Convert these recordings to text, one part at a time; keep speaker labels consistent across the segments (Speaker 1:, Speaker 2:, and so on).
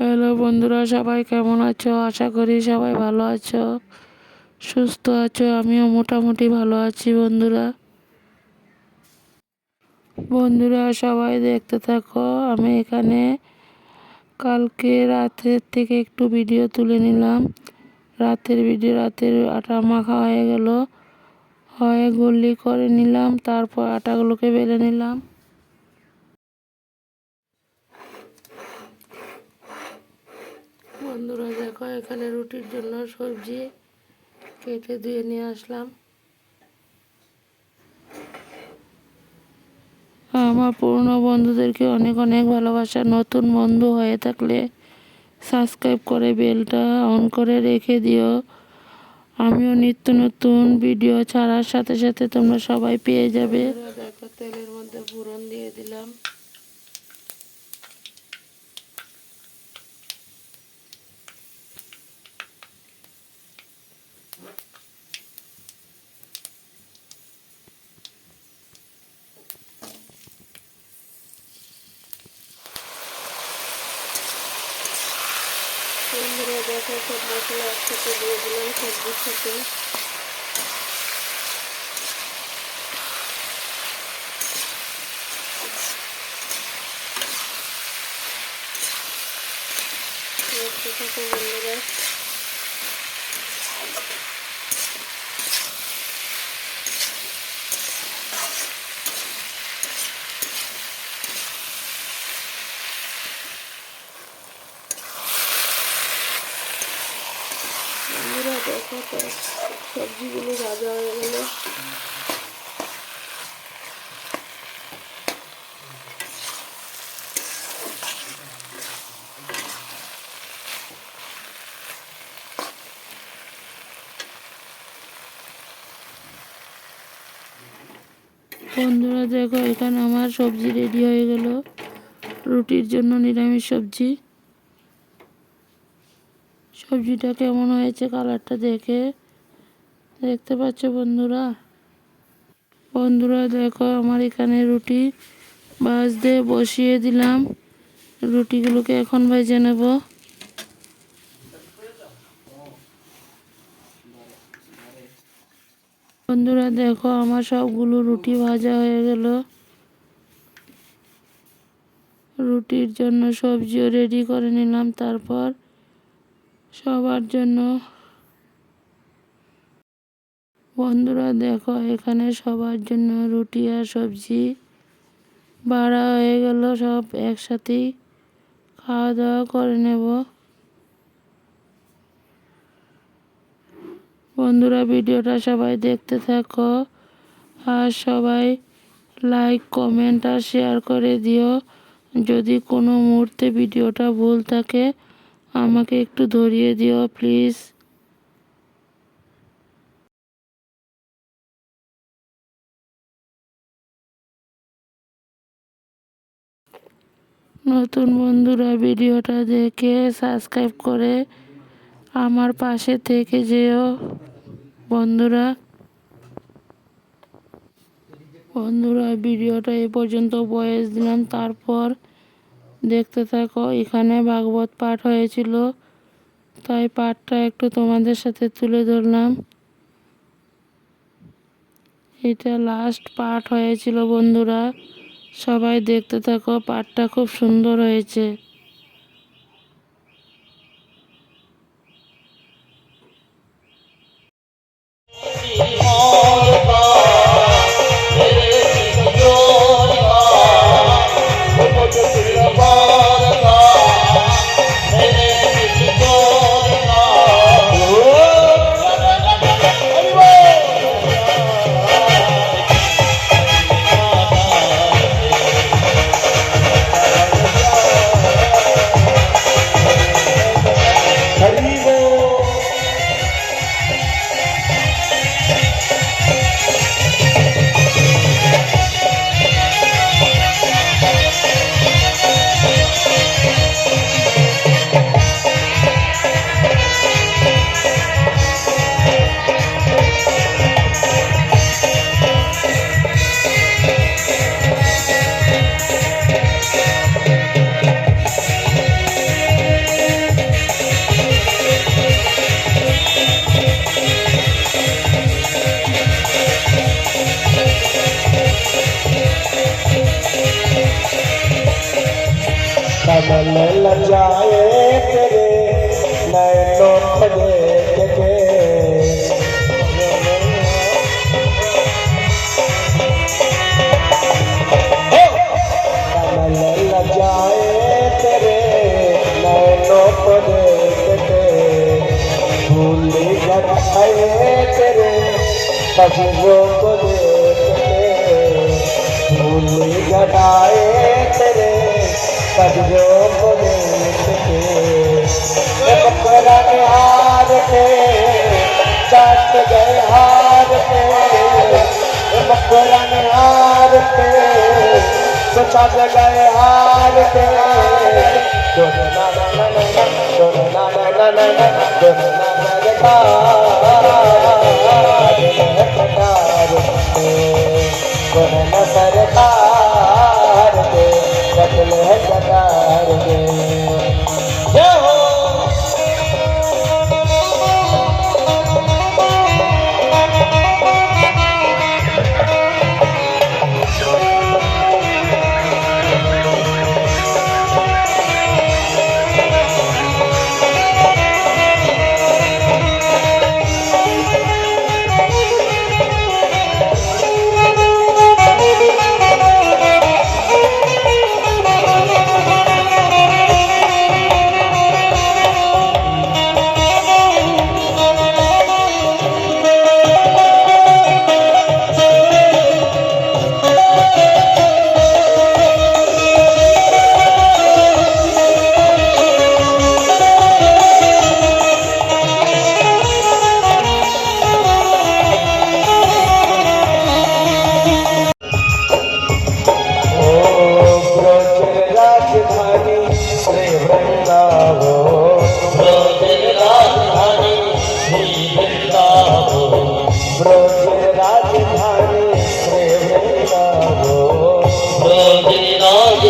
Speaker 1: Hello বন্ধুরা, সবাই কেমন আছো? আশা করি সবাই ভালো আছো। সুস্থ আছো? আমিও মোটামুটি ভালো আছি বন্ধুরা। বন্ধুরা, সবাই দেখতে থাকো। আমি এখানে কালকে রাতের থেকে একটু ভিডিও তুলে নিলাম। রাতের ভিডিও রাতের আটা মাখা হয়ে গেল। হয়ে গুল্লি করে নিলাম, তারপর আটাগুলোকে বেলে নিলাম। বন্ধুরা দেখো, এখানে রুটির জন্য সবজি কেটে ধুয়ে নিয়ে আসলাম। আমার পুরনো বন্ধুদেরকে অনেক অনেক ভালোবাসা। নতুন বন্ধু হয়ে থাকলে সাবস্ক্রাইব করে বেলটা অন করে রেখে দিও। আমিও নিত্য নতুন ভিডিও ছাড়ার সাথে সাথে তোমরা সবাই পেয়ে যাবে দেখো তেলের মধ্যে ফোড়ন দিয়ে দিলাম বন্ধুরা দেখো সব মশলা একসাথে দিয়ে দিলাম সবজির সাথে দেখতে থাকো বন্ধুরা বন্ধুরা দেখো তো সবজিগুলো ভাজা হয়ে গেল। বন্ধুরা, দেখো, এখানে আমার সবজি রেডি হয়ে গেল। রুটির জন্য নিরামিষ সবজি। সবজিটা কেমন হয়েছে কালারটা দেখে দেখতে পাচ্ছ বন্ধুরা? বন্ধুরা, দেখো আমার এখানে রুটি ভাজতে বসিয়ে দিলাম। রুটিগুলোকে এখন ভেজে নেব। বন্ধুরা, দেখো আমার সবগুলো রুটি ভাজা হয়ে গেল। রুটির জন্য সবজিও রেডি করে নিলাম। তারপর সবার জন্য। বন্ধুরা, দেখো, এখানে সবার জন্য রুটি আর সবজি বাড়া হয়ে গেল, সব একসাথেই খাওয়া দাওয়া করে নেব। বন্ধুরা, ভিডিওটা সবাই দেখতে থাকো আর সবাই লাইক, কমেন্ট আর শেয়ার করে দিও। যদি কোনো মুহূর্তে ভিডিওটা ভুল থাকে আমাকে একটু ধরিয়ে দিও, প্লিজ। নতুন বন্ধুরা ভিডিওটা দেখে সাবস্ক্রাইব করে আমার পাশে থেকে যেও, বন্ধুরা। বন্ধুরা, ভিডিওটা এ পর্যন্ত বয়স দিলাম, তারপর দেখতে থাকো, এখানে ভাগবত পাঠ হয়েছিল। তাই পাঠটা একটু তোমাদের সাথে তুলে ধরলাম। এটা লাস্ট পাঠ হয়েছিল, বন্ধুরা। সবাই দেখতে থাকো, পাঠটা খুব সুন্দর হয়েছে।
Speaker 2: सभी लोग देखते भूल घटाए तेरे सभी लोग देखते बकरन हार के चट गए हार के बकरन हार के चट गए हार के दोनों ना ना ना ना दोनों ना ना ना ना दोनों ना ना ना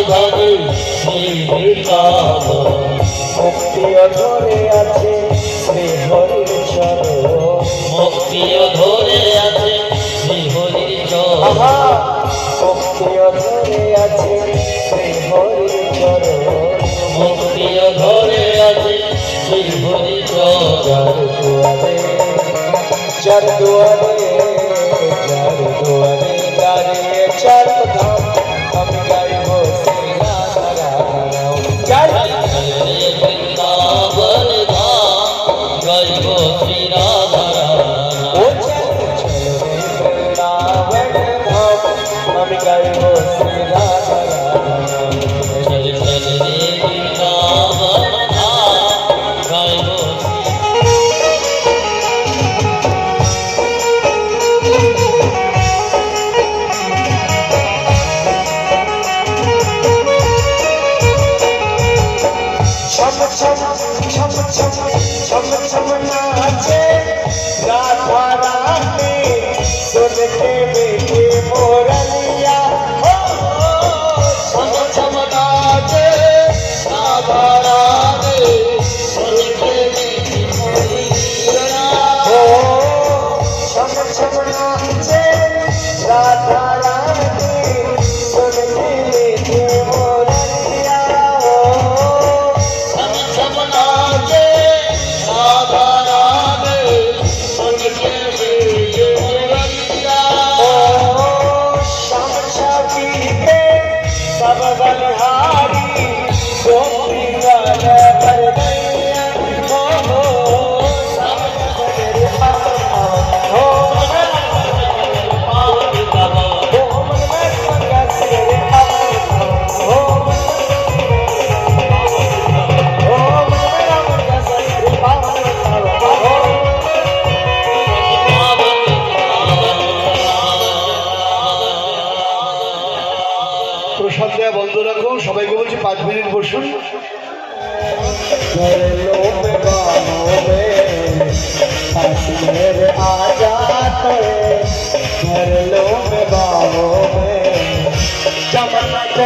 Speaker 3: ধরে শিবের
Speaker 2: মুক্তিও ধরে আছে শ্রীহরির চরণ।
Speaker 3: মুক্তিও ধরে আছে শ্রীহরির চরণ।
Speaker 2: মুক্তিও ধরে আছে শ্রীহরির চরণ।
Speaker 3: মুক্তিও ধরে আছে শ্রীহরির
Speaker 2: চার দুয়ারে চার দুয়ারে দাঁড়িয়ে চার ধাম আমি